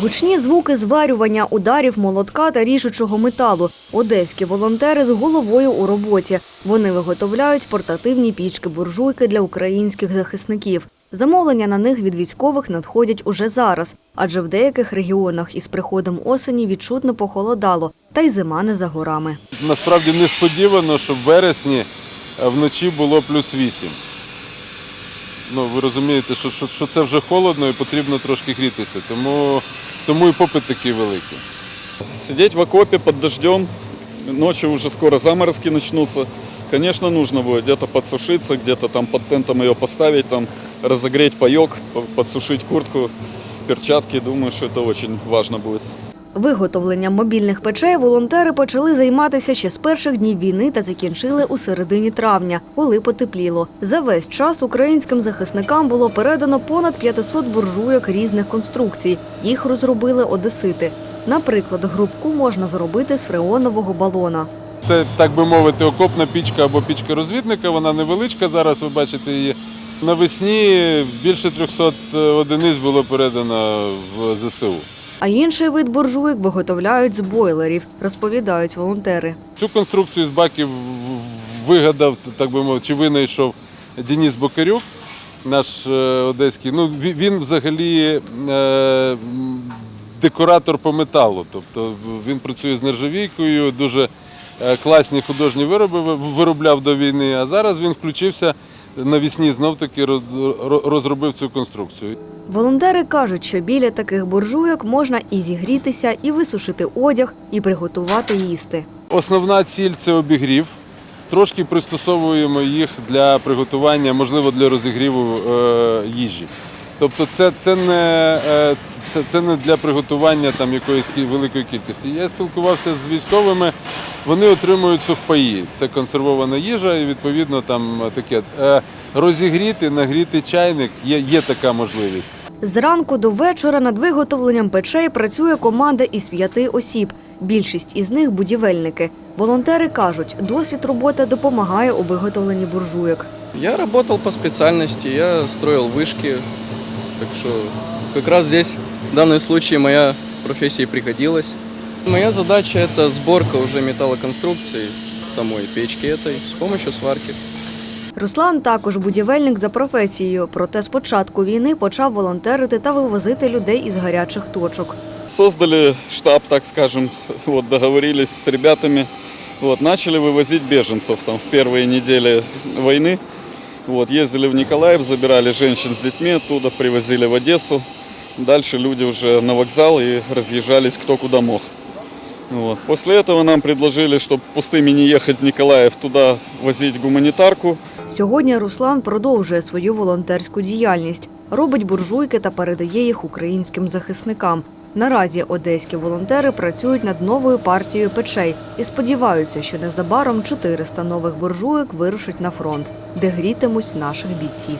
Гучні звуки зварювання, ударів молотка та ріжучого металу. Одеські волонтери з головою у роботі. Вони виготовляють портативні пічки-буржуйки для українських захисників. Замовлення на них від військових надходять уже зараз, адже в деяких регіонах із приходом осені відчутно похолодало, та й зима не за горами. Насправді несподівано, що в вересні е, вночі було плюс 8. Ну, ви розумієте, що, що, що це вже холодно і потрібно трошки грітися. Тому, тому і попит такий великий. Сидеть в окопе под дождем, ночью уже скоро заморозки начнутся. Конечно, нужно будет где-то подсушиться, где-то там под тентом ее поставить, там разогреть паек, по- подсушить куртку, перчатки. Думаю, что это очень важно будет. Виготовленням мобільних печей волонтери почали займатися ще з перших днів війни та закінчили у середині травня, коли потепліло. За весь час українським захисникам було передано понад 500 буржуйок різних конструкцій. Їх розробили одесити. Наприклад, грубку можна зробити з фреонового балона. Це, так би мовити, окопна пічка або пічка розвідника. Вона невеличка. Зараз ви бачите її. Навесні більше 300 одиниць було передано в ЗСУ. А інший вид буржуйок виготовляють з бойлерів, розповідають волонтери. Цю конструкцію з баків вигадав, так би мовити, чи винайшов Деніс Бокарюк, наш е, одеський. Ну, він взагалі е, декоратор по металу. Тобто він працює з нержавійкою, дуже е, класні художні вироби виробляв до війни. А зараз він включився навісні знов таки розробив цю конструкцію. Волонтери кажуть, що біля таких буржуйок можна і зігрітися, і висушити одяг, і приготувати їсти. Основна ціль це обігрів. Трошки пристосовуємо їх для приготування, можливо, для розігріву е, їжі. Тобто це, це, не, е, це, це не для приготування там, якоїсь великої кількості. Я спілкувався з військовими, вони отримують сухпаї. Це консервована їжа і відповідно там таке. Е, розігріти, нагріти чайник є, є така можливість. Зранку до вечора над виготовленням печей працює команда із п'яти осіб. Більшість із них будівельники. Волонтери кажуть, досвід роботи допомагає у виготовленні буржуйок. Я работал по специальности, я строил вышки, так что как раз здесь в данном случае моя профессия и пригодилась. Моя задача это сборка уже металлоконструкций самой печки этой с помощью сварки. Руслан також будівельник за професією, проте з початку війни почав волонтерити та вивозити людей із гарячих точок. Создали штаб, так скажем, вот, договорились с ребятами, вот, начали вывозить беженцев там, в первые недели войны. Вот, ездили в Николаев, забирали женщин с детьми оттуда, привозили в Одессу. Дальше люди уже на вокзал и разъезжались кто куда мог. Вот. После этого нам предложили, чтобы пустыми не ехать в Николаев, туда возить гуманитарку. Сьогодні Руслан продовжує свою волонтерську діяльність, робить буржуйки та передає їх українським захисникам. Наразі одеські волонтери працюють над новою партією печей і сподіваються, що незабаром 400 нових буржуйок вирушать на фронт, де грітимуть наших бійців.